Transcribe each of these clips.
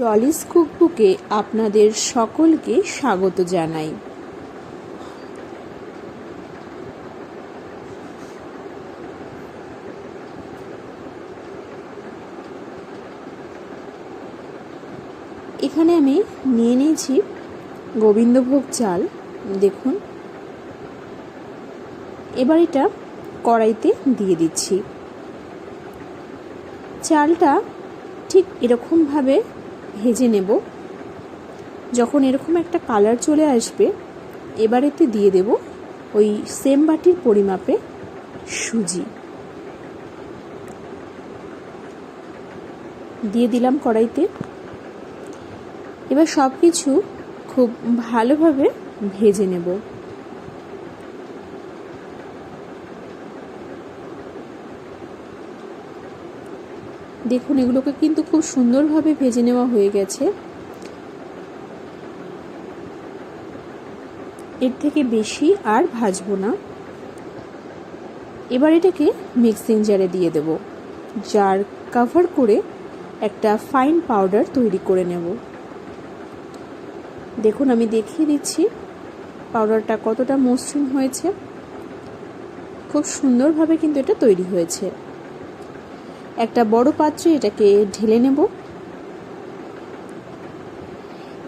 জলিস কুকবুকে আপনাদের সকলকে স্বাগত জানাই। এখানে আমি নিয়ে নিয়েছি গোবিন্দভোগ চাল, দেখুন। এবার এটা কড়াইতে দিয়ে দিচ্ছি। চালটা ঠিক এরকমভাবে ভেজে নেব। যখন এরকম একটা কালার চলে আসবে, এবার এতে দিয়ে দেব ওই সেম বাটির পরিমাপে সুজি। দিয়ে দিলাম কড়াইতে। এবার সব কিছু খুব ভালোভাবে ভেজে নেব। দেখুন, এগুলোকে কিন্তু খুব সুন্দরভাবে ভেজে নেওয়া হয়ে গেছে। এর থেকে বেশি আর ভাজবো না। এবার এটাকে মিক্সিং জারে দিয়ে দেব। জার কাভার করে একটা ফাইন পাউডার তৈরি করে নেব। দেখুন, আমি দেখিয়ে দিচ্ছি পাউডারটা কতটা মসৃণ হয়েছে। খুব সুন্দরভাবে কিন্তু এটা তৈরি হয়েছে। একটা বড় পাত্রে এটাকে ঢেলে নেব।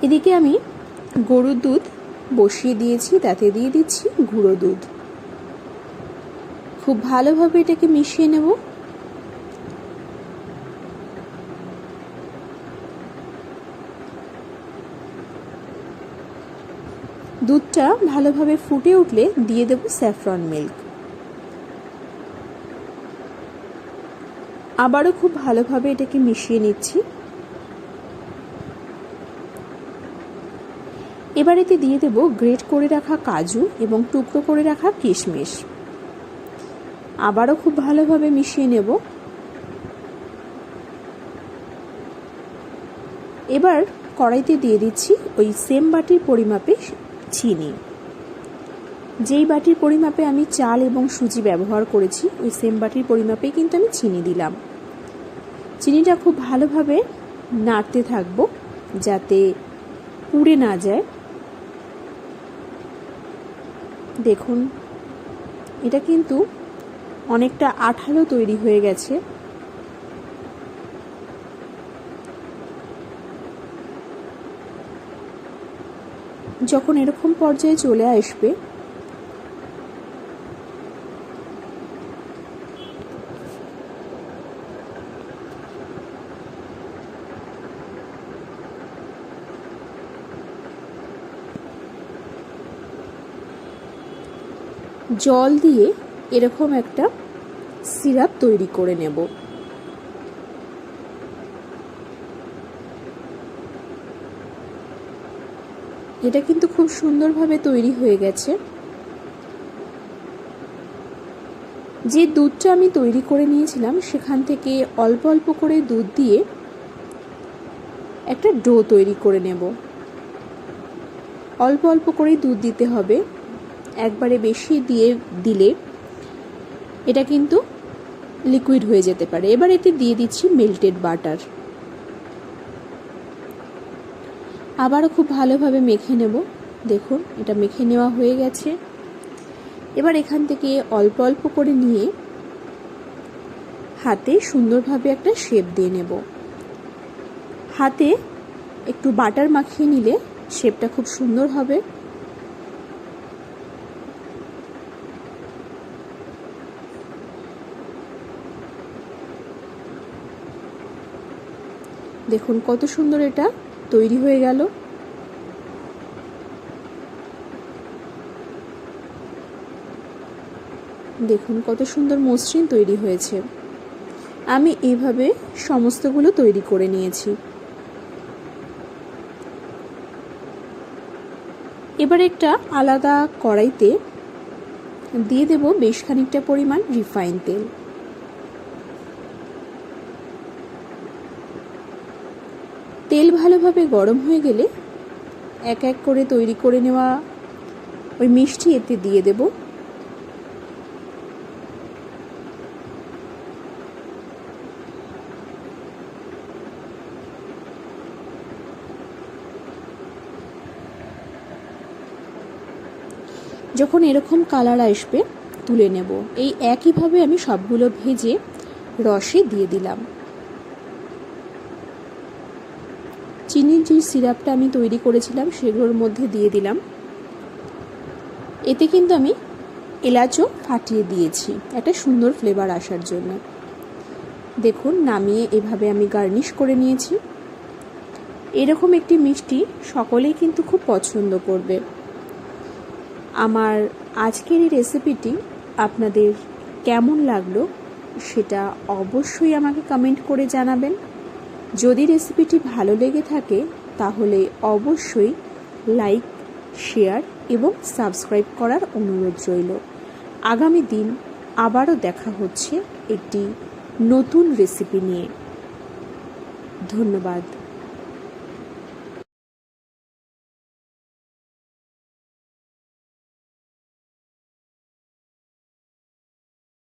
এদিকে আমি গরুর দুধ বসিয়ে দিয়েছি, তাতে দিয়ে দিচ্ছি গুঁড়ো দুধ। খুব ভালোভাবে এটাকে মিশিয়ে নেব। দুধটা ভালোভাবে ফুটে উঠলে দিয়ে দেব স্যাফরন মিল্ক। আবারও খুব ভালোভাবে এটাকে মিশিয়ে নিচ্ছি। এবার এতে দিয়ে দেব গ্রেট করে রাখা কাজু এবং টুকরো করে রাখা কিশমিশ। আবারও খুব ভালোভাবে মিশিয়ে নেব। এবার কড়াইতে দিয়ে দিচ্ছি ওই সেম বাটির পরিমাপে চিনি। যেই বাটির পরিমাপে আমি চাল এবং সুজি ব্যবহার করেছি, ওই সেম বাটির পরিমাপেই কিন্তু আমি চিনি দিলাম। চিনিটা খুব ভালোভাবে নাড়তে থাকব যাতে পুড়ে না যায়। দেখুন, এটা কিন্তু অনেকটা আঠালো তৈরি হয়ে গেছে। যখন এরকম পর্যায়ে চলে আসবে জল দিয়ে এরকম একটা সিরাপ তৈরি করে নেব। এটা কিন্তু খুব সুন্দরভাবে তৈরি হয়ে গেছে। যে দুধটা আমি তৈরি করে নিয়েছিলাম, সেখান থেকে অল্প অল্প করে দুধ দিয়ে একটা ডো তৈরি করে নেব। অল্প অল্প করেই দুধ দিতে হবে। একবারে বেশি দিয়ে দিলে এটা কিন্তু লিকুইড হয়ে যেতে পারে। এবার এতে দিয়ে দিচ্ছি মেল্টেড বাটার আবারও খুব ভালোভাবে মেখে নেব। দেখুন, এটা মেখে নেওয়া হয়ে গেছে। এবার এখান থেকে অল্প অল্প করে নিয়ে হাতে সুন্দরভাবে একটা শেপ দিয়ে নেব। হাতে একটু বাটার মাখিয়ে নিলে শেপটা খুব সুন্দর হবে। দেখুন কত সুন্দর এটা তৈরি হয়ে গেল। দেখুন কত সুন্দর মসৃণ তৈরি হয়েছে। আমি এইভাবে সমস্তগুলো তৈরি করে নিয়েছি। এবার একটা আলাদা কড়াইতে দিয়ে দেব বেশ খানিকটা পরিমাণ রিফাইন তেল। তেল ভালোভাবে গরম হয়ে গেলে এক এক করে তৈরি করে নেওয়া ওই মিষ্টি এতে দিয়ে দেব। যখন এরকম কালার আসবে, তুলে নেব। এই একইভাবে আমি সবগুলো ভেজে রসে দিয়ে দিলাম। চিনির যে সিরাপটা আমি তৈরি করেছিলাম, সেগুলোর মধ্যে দিয়ে দিলাম। এতে কিন্তু আমি এলাচও ফাটিয়ে দিয়েছি, একটা সুন্দর ফ্লেভার আসার জন্য। দেখুন, নামিয়ে এভাবে আমি গার্নিশ করে নিয়েছি। এরকম একটি মিষ্টি সকলেই কিন্তু খুব পছন্দ করবে। আমার আজকের এই রেসিপিটি আপনাদের কেমন লাগল, সেটা অবশ্যই আমাকে কমেন্ট করে জানাবেন। যদি রেসিপিটি ভালো লেগে থাকে, তাহলে অবশ্যই লাইক, শেয়ার এবং সাবস্ক্রাইব করার অনুরোধ রইল। আগামী দিন আবারও দেখা হচ্ছে একটি নতুন রেসিপি নিয়ে। ধন্যবাদ।